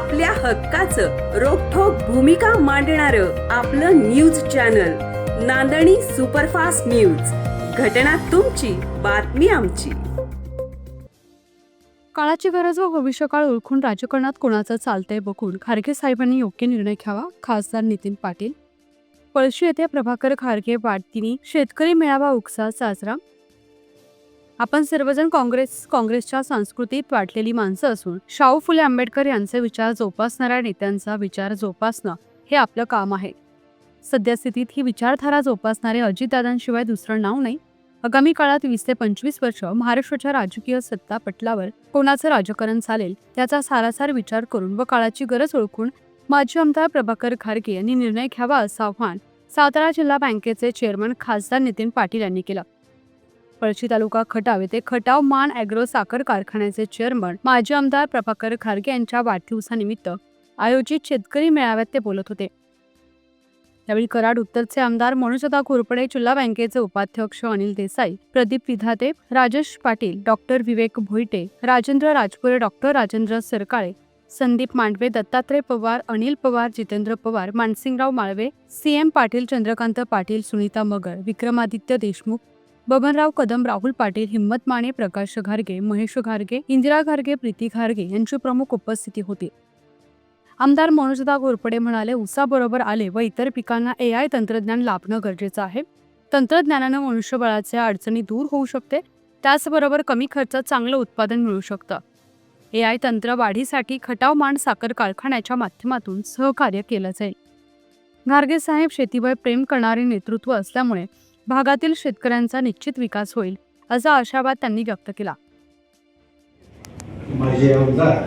आपल्या हक्काचं रोखोक भूमिका मांडणार आपलं news channel Nandani superfast news. घटना तुमची बातमी आमची. काळाची गरज व भविष्यकाळ ओळखून राजकारणात कोणाचं चालतंय बघून खारगे साहेबांनी योग्य निर्णय घ्यावा खासदार नितीन पाटील. पळशी येथे प्रभाकर खारगे वाढतीने शेतकरी मेळावा उत्साह साजरा आपण सर्वजण काँग्रेस काँग्रेसच्या संस्कृतीत वाटलेली माणसं असून शाहू फुले आंबेडकर यांचे विचार जोपासणाऱ्या नेत्यांचा विचार जोपासणं हे आपलं काम आहे. सद्यस्थितीत ही विचारधारा जोपासणारे अजितदादांशिवाय दुसरं नाव नाही. आगामी काळात वीस ते पंचवीस वर्ष महाराष्ट्राच्या राजकीय सत्ता पटलावर कोणाचं राजकारण चालेल त्याचा सारासार विचार करून व काळाची गरज ओळखून माजी आमदार प्रभाकर खारगे यांनी निर्णय घ्यावा असं आव्हान सातारा जिल्हा बँकेचे चेअरमन खासदार नितीन पाटील यांनी केलं. पळशी तालुका खटाव येथे खटाव मान अॅग्रो साखर कारखान्याचे चेअरमन माजी आमदार प्रभाकर खारगे यांच्या वाढदिवसानिमित्त आयोजित शेतकरी मेळाव्यात ते बोलत होते. त्यावेळी कराड उत्तरचे आमदार मनोजदा घोरपडे जिल्हा बँकेचे उपाध्यक्ष Anil Desai Pradeep Vidhate Rajesh Patil doctor Vivek Bhoite Rajendra Rajpure doctor Rajendra Sarkale Sandeep Mandave Dattatray Pawar Anil Pawar Jitendra Pawar Mansingrao Malve C M Patil Chandrakant Patil Sunita Magar Vikramaditya Deshmukh Babanrao Kadam Rahul Patil Himmat Mane Prakash घारगे Mahesh घारगे Indira घारगे Preeti घारगे यांची प्रमुख उपस्थिती होती. आमदार मनोजदा घोरपडे म्हणाले उसाबरोबर आले व इतर पिकांना ए आय तंत्रज्ञान लाभणं गरजेचं आहे. तंत्रज्ञानानं मनुष्यबळाच्या अडचणी दूर होऊ शकते. त्याचबरोबर कमी खर्चात चांगलं उत्पादन मिळू शकतं. ए आय तंत्र वाढीसाठी खटाव मांड साखर कारखान्याच्या माध्यमातून सहकार्य केलं जाईल. घारगे साहेब शेतीवर प्रेम करणारे नेतृत्व असल्यामुळे भागातील शेतकऱ्यांचा निश्चित विकास होईल असा आशावाद त्यांनी व्यक्त केला. माझे आमदार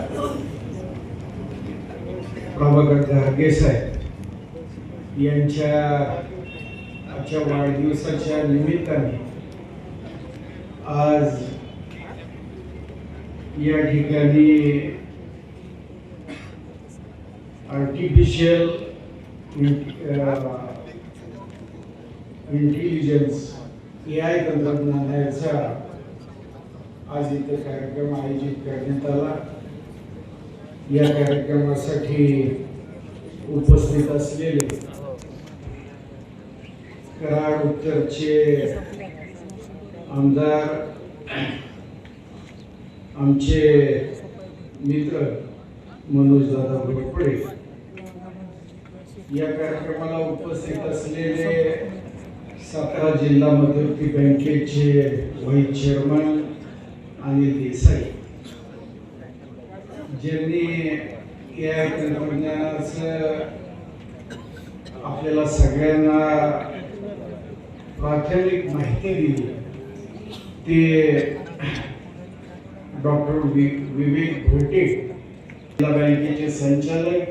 प्रभाकर घारगे साहेब यांच्या आजच्या वाढदिवसाच्या निमित्ताने आज या ठिकाणी आर्टिफिशियल इंटेलिजन्स ए आय तंत्रज्ञानाचा आज इथे कार्यक्रम आयोजित करण्यात आला. या कार्यक्रमासाठी उपस्थित असलेले कराड उत्तरचे आमदार आमचे मित्र मनोज दादा घोरपडे या कार्यक्रमाला उपस्थित असलेले सातारा जिल्हा मध्यवर्ती बँकेचे व्हाईस चेअरमन अनिल देसाई. ज्यांनी या तंत्रज्ञानाचं आपल्याला सगळ्यांना प्राथमिक माहिती दिली ते डॉक्टर वि विवेक भोटे जिल्हा बँकेचे संचालक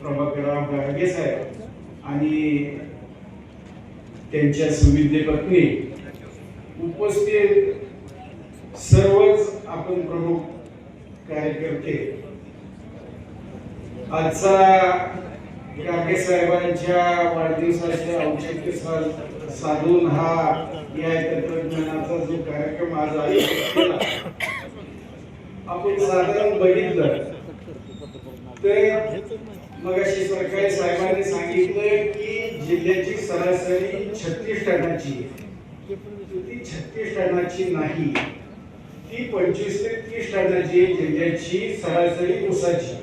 प्रभाकरराव गाडगे साहेब आणि त्यांच्या सुविधेपत्नी उपस्थित सर्वच आपण प्रमुख कार्यकर्ते. आजचा गाडगे साहेबांच्या वाढदिवसाचे औचित्य साधून हा या तंत्रज्ञानाचा जो कार्यक्रम आज आहे केला आपण साधारण बघितलं तर मगाशी सरकारी साहेबांनी सांगितलं की जिल्ह्याची सरासरी छत्तीस टनाची ती छत्तीस टनाची नाही. ती पंचवीस ते तीस टनाची आहे. जिल्ह्याची सरासरी ऊसाची.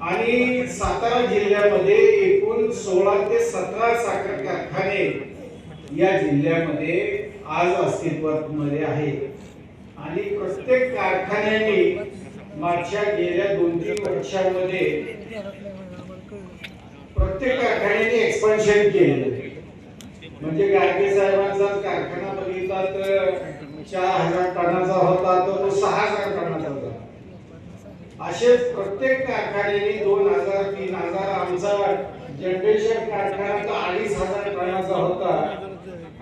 आणि सातारा जिल्ह्यामध्ये एकूण सोळा ते सतरा साखर कारखाने या जिल्ह्यामध्ये आज अस्तित्वात मध्ये आहेत. आणि प्रत्येक कारखान्याने मागच्या गेल्या दोन तीन वर्षांमध्ये प्रत्येक कारखान्याने एक्सपान्शन केलेलं आहे. म्हणजे गाडगे साहेबांचा कारखाना बघितला तर चार हजार टनाचा होता तर तो सहा हजार टनाचा होता. असे प्रत्येक कारखान्याने दोन हजार तीन हजार आमचा जनरेशन कारखाना तो अडीच हजार टनाचा होता.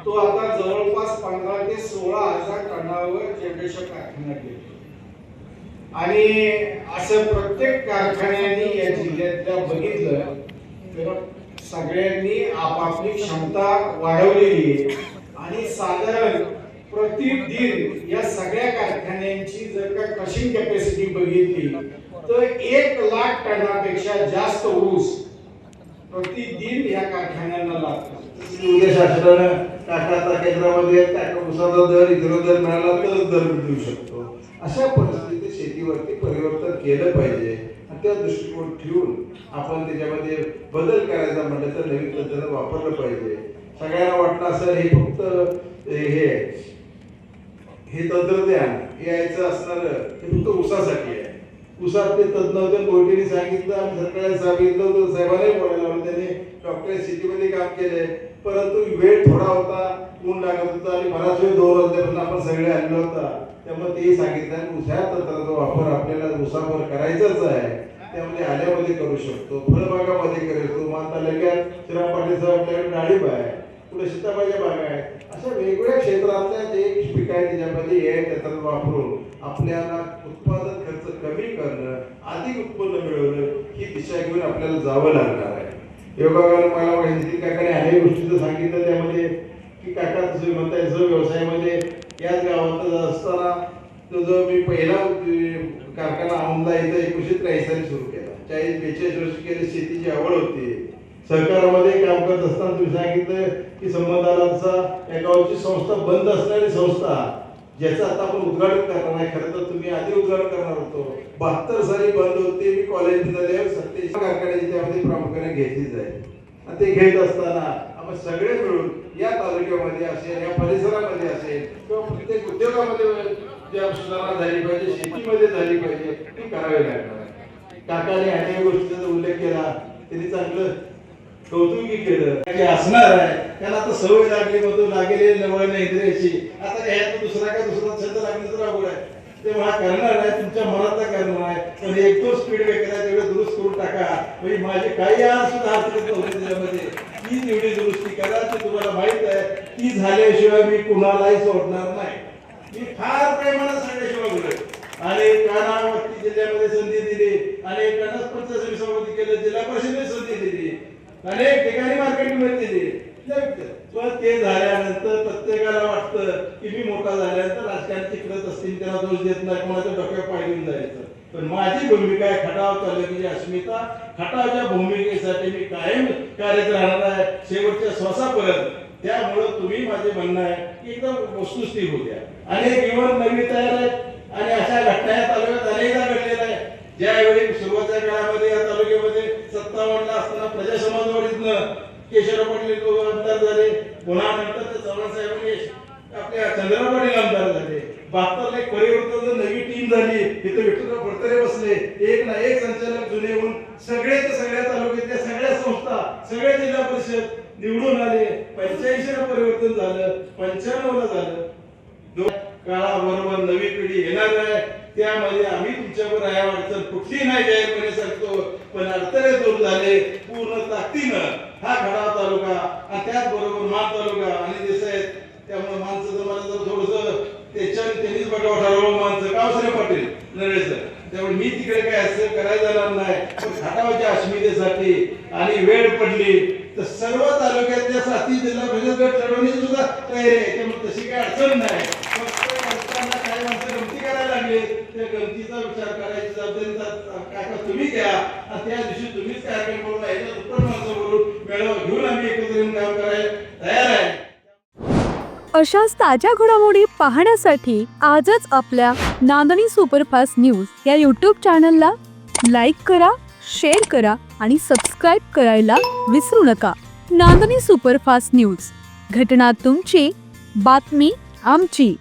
तो आता जवळपास पंधरा ते सोळा हजार टनावर जनरेशन कारखाना केले आणि असं प्रत्येक कारखान्याने या जिल्ह्यातल्या बघितलं तर सगळ्यांनी आपापली क्षमता वाढवलेली आहे. आणि साधारण प्रतिदिन या सगळ्या कारखान्यांची जर का क्रशिंग कॅपॅसिटी बघितली तर एक लाख टनापेक्षा जास्त ऊस प्रतिदिन या कारखान्यांना लागतो. उद्या शासनानं टाटा केंद्रामध्ये टाटा उसाचा दर इतर दर मिळाला तर दर देऊ शकतो. अशा परिस्थितीत शेतीवरती परिवर्तन केलं पाहिजे. त्या दृष्टिकोन ठेवून आपण त्याच्यामध्ये बदल करायचा म्हटलं तर नवीन तंत्रज्ञान वापरलं पाहिजे. सगळ्यांना वाटलं असं हे फक्त हे हे तंत्रज्ञान यायचं असणार हे फक्त उसासाठी आहे. उसात ते तज्ञ कोर्टीने सांगितलं आणि सरकारने सांगितलं होतं साहेबांनाही बोलायला लावलं त्याने डॉक्टर सिटीमध्ये काम केले परंतु वेळ थोडा होता ऊन लागत होता आणि बराच वेळ दोन वाजल्यापासून आपण सगळे आलेलो होता. त्यामुळे तेही सांगितलं आणि उसाच्या तंत्राचा वापर आपल्याला उसावर करायचाच आहे. त्यामध्ये आल्यामध्ये करू शकतो. फळबागामध्ये करू मान तालुक्यात श्रीराम पाटील साहेब आपल्याकडे डाळिंब आहे. पुढे सीताबाईच्या बागा आहेत अशा वेगवेगळ्या क्षेत्रातल्या जे पिकं आहेत त्याच्यामध्ये हे त्याचा वापरून आपल्याला उत्पादन खर्च कमी करणं अधिक उत्पन्न मिळवणं ही दिशा घेऊन आपल्याला जावं लागणार आहे. योगावर मला माहिती काकाने अनेक गोष्टीचं सांगितलं त्यामध्ये. की काका तुम्ही म्हणताय जो व्यवसायामध्ये याच गावात असताना तो जो मी पहिला कारखाना औंधा इथं एकोणीशे त्र्याऐंशी साली सुरू केला. चाळीस बेचाळीस वर्ष केली शेतीची आवड होती. सहकारामध्ये काम करत असताना तुम्ही सांगितलं की संबंधाला या गावची संस्था बंद असणारी संस्था ज्याचं आता आपण उद्घाटन करणार नाही खरं तर तुम्ही आधी उद्घाटन करणार होतो. बहात्तर साली बंद होते मी झाले सत्तेचाळीस कारखान्याची त्यामध्ये प्रामुख्याने घेतली जाईल आणि ते घेत असताना आपण सगळे मिळून या तालुक्यामध्ये असेल या परिसरामध्ये असेल किंवा प्रत्येक उद्योगामध्ये त्या सुधारणा झाली पाहिजे शेतीमध्ये झाली पाहिजे ती करावी लागणार आहे. काकाने अनेक गोष्टीचा उल्लेख केला. त्यांनी चांगलं कौतुकी केलं. असणार आहे त्याला आता सवय लागली मधून लागेल नवळ इंद्रियाची आता ह्यात दुसरा काय दुसरा छंद लागले तर अवघड आहे. ते मला करणार आहे तुमच्या मनातला करणार आहे. पण एक दोन स्पीड ब्रेकर आहे तेवढं दुरुस्त करून टाका. म्हणजे माझे काही आज सुद्धा हरकत नव्हते त्याच्यामध्ये. ती तेवढी दुरुस्ती करा ते तुम्हाला माहीत आहे ती झाल्याशिवाय मी कुणालाही सोडणार नाही. मी फार प्रेमानं सगळ्याशिवाय बोलत आणि कानावरती जिल्ह्यामध्ये संधी दिली. अनेक कनस पंचायत सभापती केले जिल्हा परिषदेने संधी दिली. अनेक ठिकाणी मार्केटिंगमध्ये दिली. पण ते झाल्यानंतर प्रत्येकाला वाटतं की मी मोठा झाल्यानंतर राजकारण तिकडत असतील त्याला दोष देत नाही कोणाच्या डोक्यात पाय देऊन जायचं. पण माझी भूमिका आहे खटाव तालुक्याची अस्मिता. खटावच्या भूमिकेसाठी मी कायम कार्यरत राहणार आहे. शेवटच्या श्वासापर्यंत. त्यामुळं तुम्ही माझे म्हणणं आहे की एकदम वस्तुस्थित होत्या अनेक इव्हन नवी तयार आहेत. आणि अशा घटना या तालुक्यात अनेकदा घडलेल्या आहे ज्यावेळी सुरुवातीच्या काळामध्ये या तालुक्यामध्ये सत्तावन्नला असताना प्रजा समाजवाडीतनं केशवराव पाटील आमदार झाले. पुन्हा नंतर ते चव्हाण साहेबांनी आपल्या चंद्रराव पाटील आमदार झाले. बहात्तरला एक परिवर्तन नवी टीम झाली तिथे विठ्ठलराव फडतरे बसले. एक ना एक संचालक जुने होऊन सगळे सगळ्या तालुक्यातल्या सगळ्या संस्था सगळ्या जिल्हा परिषद निवडून आले. पंच्याऐंशी ला परिवर्तन झालं पंच्याण्णव ला झालं. दोन काळाबरोबर नवी पिढी येणार आहे. त्यामध्ये आम्ही तुमच्यावर आहे अडचण कुठली नाही जाहीरपणे सांगतो. पण अडचणी दूर झाले पूर्ण ताकदीनं हा खडाव तालुका आणि त्याचबरोबर मान तालुका आणि देसाई आहेत त्यामुळे माणसं मला जर थोडस त्याच्याने त्यांनीच बघावं ठरवलं माणसं गावसरे पाटील नरेसर त्यामुळे मी तिकडे काय असं करायला जाणार नाही पण खटावाच्या अस्मितेसाठी आणि वेळ पडली तर सर्व तालुक्यातल्या साथी जिल्हा परिषद गट लढवण्याची सुद्धा तयारी आहे. त्यामुळे तशी काही अडचण नाही. फक्त काही माणसं गमती करायला लागले त्या गमतीचा विचार करायचा काका त्या दिवशी तुम्हीच कार्यक्रम करून याच्या दुप्पट माणसं बोलून मेळावा घेऊन आम्ही एकत्र येऊन काम करायला तयार आहे. अशाच ताज्या घडामोडी पाहण्यासाठी आजच आपल्या नांदणी सुपरफास्ट न्यूज या यूट्यूब चॅनलला लाईक करा शेअर करा आणि सबस्क्राईब करायला विसरू नका. नांदणी सुपरफास्ट न्यूज घटना तुमची बातमी आमची.